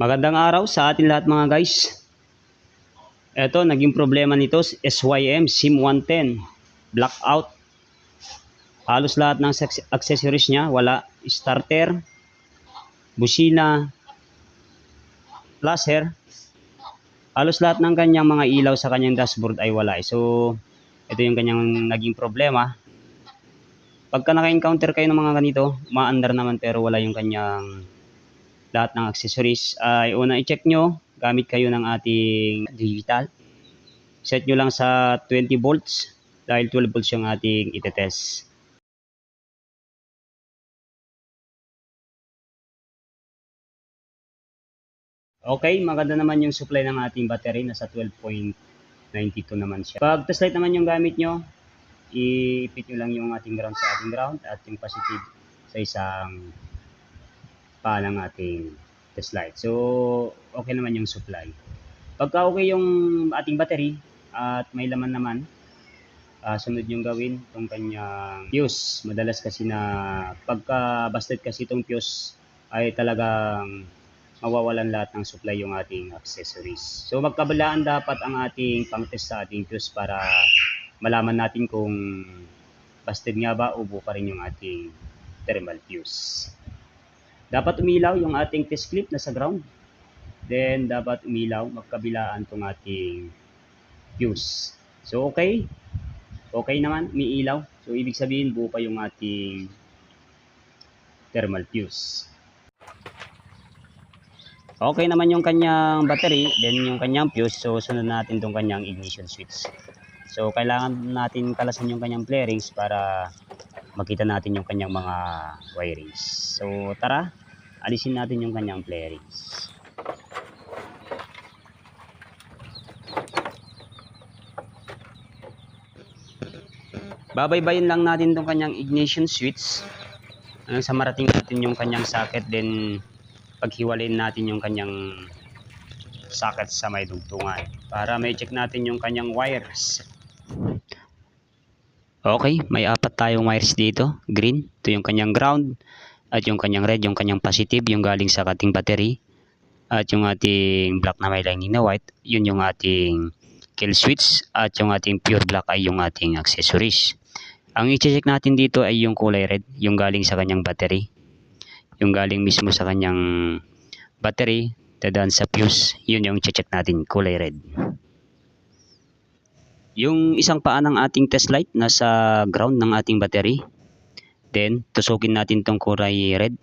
Magandang araw sa atin lahat mga guys. Ito, naging problema nito SYM SIM 110 blackout. Halos lahat ng acce- accessories niya wala. Starter, busina, laser. Halos lahat ng kanyang mga ilaw sa kanyang dashboard ay wala. So, ito yung kanyang naging problema. Pagka naka-encounter kayo ng mga ganito, maandar naman pero wala yung kanyang lahat ng accessories ay una i-check nyo gamit kayo ng ating digital. Set nyo lang sa 20 volts dahil 12 volts yung ating itetest. Okay maganda naman yung supply ng ating battery nasa 12.92 naman siya. Pag test light naman yung gamit nyo ipit nyo lang yung ating ground sa ating ground at yung positive sa isang pa ng ating test light. So, okay naman yung supply. Pagka okay yung ating battery at may laman naman, ah, sunod yung gawin itong kanyang fuse. Madalas kasi na pagka busted kasi itong fuse ay talagang mawawalan lahat ng supply yung ating accessories. So magkabalaan dapat ang ating pang-test sa ating fuse para malaman natin kung busted nga ba o buo pa rin yung ating thermal fuse. Dapat umilaw yung ating test clip na sa ground. Then, dapat umilaw magkabilaan tong ating fuse. So, okay. Okay naman, umiilaw. So, ibig sabihin, buo pa yung ating thermal fuse. Okay naman yung kanyang battery, then yung kanyang fuse. So, sunod natin tong kanyang ignition switch. So, kailangan natin kalasan yung kanyang flarings para makita natin yung kanyang mga wirings. So, tara, alisin natin yung kanyang flarings. Babaybayin lang natin tong kanyang ignition switch hanggang sa marating natin yung kanyang socket then paghiwalayin natin yung kanyang socket sa may dugtungan para may check natin yung kanyang wires. Okay, may apat tayong wires dito. Green, ito yung kanyang ground. At yung kanyang red, yung kanyang positive, yung galing sa ating battery. At yung ating black na may lining na white, yun yung ating kill switch. At yung ating pure black ay yung ating accessories. Ang i-check natin dito ay yung kulay red, yung galing sa kanyang battery. Yung galing mismo sa kanyang battery, dadaan sa fuse, yun yung i-check natin, kulay red. Yung isang paa ng ating test light nasa ground ng ating battery. Then, tusukin natin tong kulay red.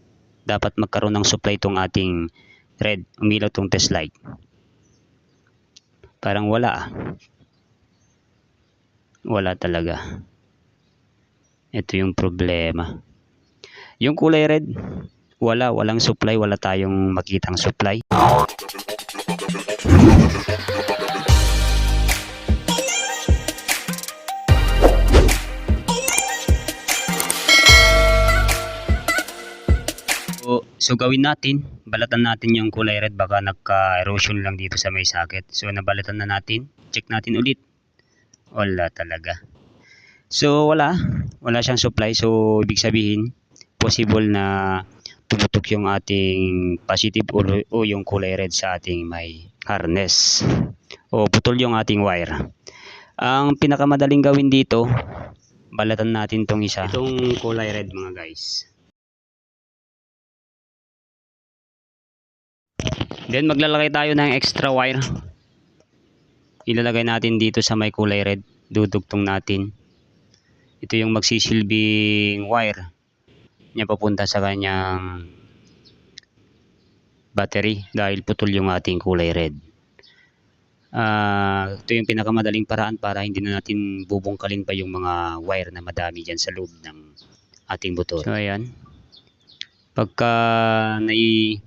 Dapat magkaroon ng supply tong ating red. Umilaw tong test light. Parang wala ah. Wala talaga. Ito yung problema. Yung kulay red, wala. Walang supply. Wala tayong makitang supply. So, gawin natin, balatan natin yung kulay red baka nagka-erosion lang dito sa may socket. So nabalatan na natin, check natin ulit. Wala talaga. So wala, wala siyang supply. So ibig sabihin, possible na tumutok yung ating positive o, o yung kulay red sa ating may harness. O putol yung ating wire. Ang pinakamadaling gawin dito, balatan natin tong isa. Itong kulay red mga guys. Then maglalagay tayo ng extra wire. Ilalagay natin dito sa may kulay red. Dudugtong natin. Ito yung magsisilbing wire niya papunta sa kanyang battery dahil putol yung ating kulay red. Ah, ito yung pinakamadaling paraan para hindi na natin bubungkalin pa yung mga wire na madami dyan sa loob ng ating motor. So ayan. Pagka nai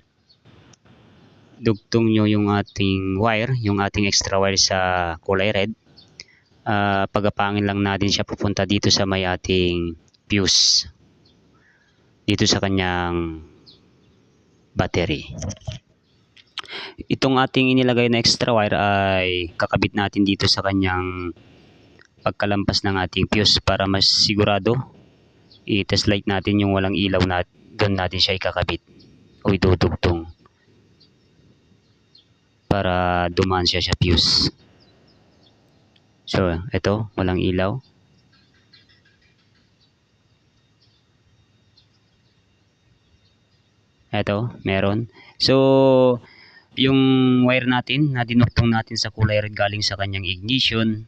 dugtong nyo yung ating wire, yung ating extra wire sa kulay red, ah pagapangin lang natin siya pupunta dito sa may ating fuse. Dito sa kanyang battery. Itong ating inilagay na extra wire ay kakabit natin dito sa kanyang pagkalampas ng ating fuse para mas sigurado i-test light natin yung walang ilaw na doon natin siya ikakabit o idudugtong. Para dumaan siya sa fuse. So, ito, walang ilaw. Ito, meron. So, yung wire natin na dinuktong natin sa kulay red galing sa kanyang ignition,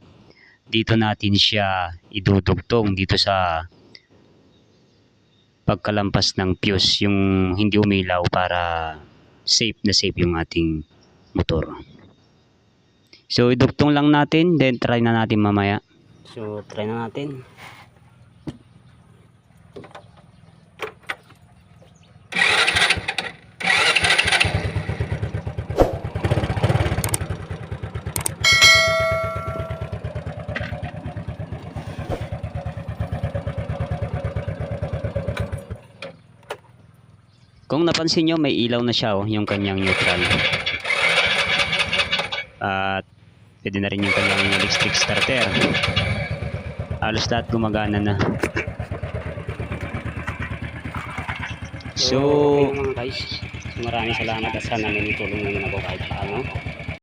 dito natin siya idudugtong dito sa pagkalampas ng fuse, yung hindi umilaw para safe na safe yung ating motor. So, idugtong lang natin, then try na natin mamaya. So, try na natin. Kung napansin nyo, may ilaw na siya, oh, yung kanyang neutral. At pwede na rin yung kanyang electric starter. Halos lahat gumagana na. So, mga guys, maraming salamat at sana may tulong naman ako kahit paano.